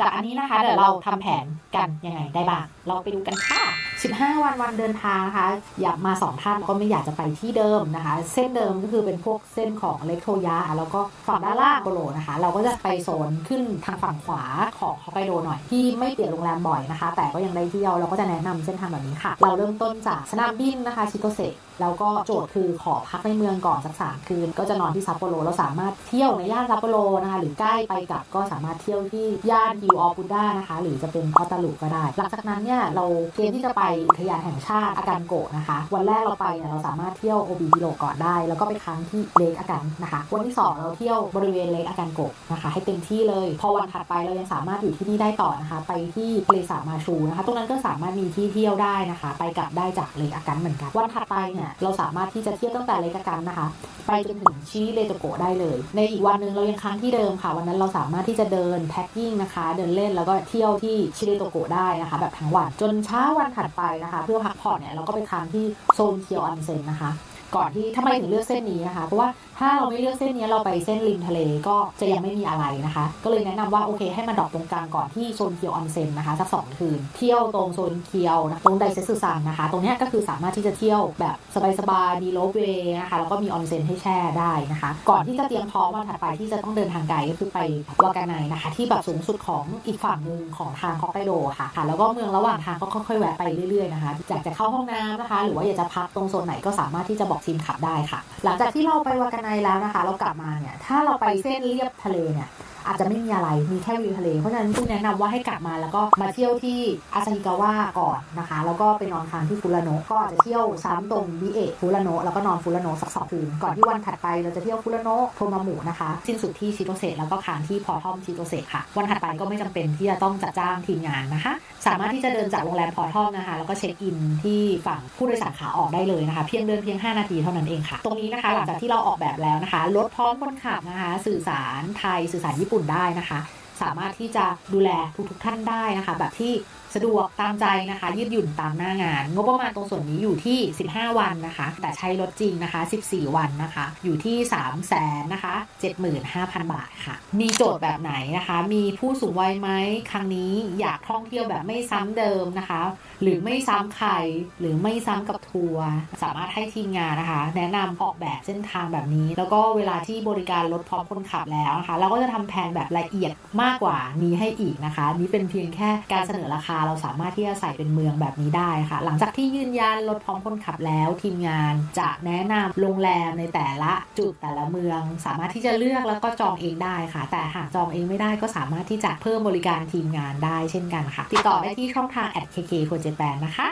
จากอันนี้นะคะเดี๋ยวเราทำแผนกันยังไงได้บ้าง เราไปดูกันค่ะ 15 วันวันเดินทางนะคะอยากมาสองท่านก็ไม่อยากจะไปที่เดิมนะคะ เส้นเดิมก็คือเป็นพวกเส้นของเล็กโทยาแล้วก็ฝั่งด้านล่างโกโลนะคะ เราก็จะไปโซนขึ้นทางฝั่งขวาของฮอกไกโดหน่อยที่ไม่เปลี่ยนโรงแรมบ่อยนะคะ แต่ก็ยังได้เที่ยวเราก็จะแนะนำเส้นทางแบบนี้ค่ะ เราเริ่มต้นจากสนามบินนะคะชิโกเซแล้วก็โจทย์คือขอพักในเมืองก่อนสักสามคืน ก็จะนอนที่ซัปโปโรเราสามารถเที่ยวในย่านซัปโปโรนะคะหรือใกล้ไปกับก็สามารถเที่ยวที่ย่านฮิวออปุด้านะคะ หรือจะเป็นออตาลุก็ได้ หลังจากนั้นเนี่ยเราเตรียมที่จะไปอุทยานแห่งชาติอากันโกะนะคะ วันแรกเราไปเนี่ยเราสามารถเที่ยวโอบิฮิโรก่อนได้ แล้วก็ไปค้างที่เลกอากันนะคะ วันที่สองเราเที่ยวบริเวณเลกอากันโกะนะคะ ให้เต็มที่เลย พอวันถัดไปเรายังสามารถอยู่ที่นี่ได้ต่อนะคะ ไปที่ทะเลสาบมาชูนะคะ ตรงนั้นก็สามารถมีที่เที่ยวได้นะคะ ไปกลับได้จากเลกอากันเหมือนกัน วันถัดไปเนี่ยเราสามารถที่จะเที่ยวตั้งแต่เลกอากันนะคะ ไปจนถึงชิเลโตโกะได้เลย ในอีกวันหนึ่งเรายังค้างที่เดิมค่ะ วันนั้นเราสามารถที่จะเดินแท็กกิ้งนะคะ เดินเล่นแล้วก็เที่ยวที่ชิเลโตโกะได้นะคะ แบบทั้งวันจนเช้าวันถัดไปนะคะ เพื่อพักผ่อนเนี่ยเราก็ไปทานที่โซนเคียวออนเซ็นนะคะ ก่อนที่ทำไมถึงเลือกเส้นนี้นะคะ เพราะว่าถ้าเราไม่เลือกเส้นนี้เราไปเส้นริมทะเลก็จะยังไม่มีอะไรนะคะ ก็เลยแนะนำว่าโอเค ให้มาดรอปตรงกลางก่อนที่โซนเคียวออนเซ็นนะคะสักสองคืน เที่ยวตรงโซนเคียวนะตรงไดเซสึซังนะคะ ตรงนี้ก็คือสามารถที่จะเที่ยวแบบสบายๆมีโลบเวย์นะคะแล้วก็มีออนเซ็นให้แช่ได้นะคะ ก่อนที่จะเตรียมพร้อมวันถัดไปที่จะต้องเดินทางไกลก็คือไปวากาไนนะคะ ที่แบบสูงสุดของอีกฝั่งหนึ่งของทางฮอกไกโดค่ะค่ะ แล้วก็เมืองระหว่างทางก็ค่อยๆแวะไปเรื่อยๆนะคะอยากจะเข้าห้องน้ำนะคะ หรือว่าอยากจะพักตรงโซนไหนก็สามารถที่จะบอกทีมขับได้ค่ะ หลังจากที่เราไปวากาไนแล้วนะคะ เรากลับมาเนี่ยถ้าเราไปเส้นเรียบทะเลเนี่ย อาจจะไม่มีอะไรมีแค่วิวทะเล เพราะฉะนั้นคุณแนะนำว่าให้กลับมาแล้วก็มาเที่ยวที่อาซาฮิกาวะก่อนนะคะ แล้วก็ไปนอนค้างที่ฟุระโนะก็จะเที่ยวซ้ำตรงบิเอฟุระโนะแล้วก็นอนฟุระโนะสักสองคืนก่อนที่วันถัดไปเราจะเที่ยวฟุระโนะโทมามุนะคะสิ้นสุดที่ชิโตเซะแล้วก็ค้างที่พอทอมชิโตเซะค่ะ วันถัดไปก็ไม่จำเป็นที่จะต้องจัดจ้างทีมงานนะคะ สามารถที่จะเดินจากโรงแรมพอทอมนะคะ แล้วก็เช็คอินที่ฝั่งผู้โดยสารขาออกได้เลยนะคะ เพียงเดินเพียง 5 นาทีเท่านั้นเองค่ะ ตรงนี้นะคะหลังจากที่เราออกแบบแล้วนะคะรถพร้อมคนขับนะคะ สื่อสารไทยสื่อสารญี่ปุ่นได้นะคะ สามารถที่จะดูแลทุกๆท่านได้นะคะ แบบที่ สะดวกตามใจนะคะ ยืดหยุ่นตามหน้างาน งบประมาณตรงส่วนนี้อยู่ที่ 15 วันนะคะ แต่ใช้รถจริงนะคะ 14 วันนะคะ อยู่ที่ 3 0 0แสนนะคะ75,000 บาทค่ะ มีโจทย์แบบไหนนะคะ มีผู้สูงวัยไหมครั้งนี้อยากท่องเที่ยวแบบไม่ซ้ำเดิมนะคะ หรือไม่ซ้ำใครหรือไม่ซ้ำกับทัวร์สามารถให้ทีมงานนะคะ แนะนำออกแบบเส้นทางแบบนี้ แล้วก็เวลาที่บริการรถพร้อมคนขับแล้วนะคะ เราก็จะทำแผนแบบละเอียดมากกว่านี้ให้อีกนะคะ นี่เป็นเพียงแค่การเสนอราคาเราสามารถที่จะใส่เป็นเมืองแบบนี้ได้ค่ะ หลังจากที่ยืนยันรถพร้อมคนขับแล้วทีมงานจะแนะนำโรงแรมในแต่ละจุดแต่ละเมือง สามารถที่จะเลือกแล้วก็จองเองได้ค่ะ แต่หากจองเองไม่ได้ก็สามารถที่จะเพิ่มบริการทีมงานได้เช่นกันค่ะ ติดต่อได้ที่ช่องทาง @kk โคเจแปนนะคะ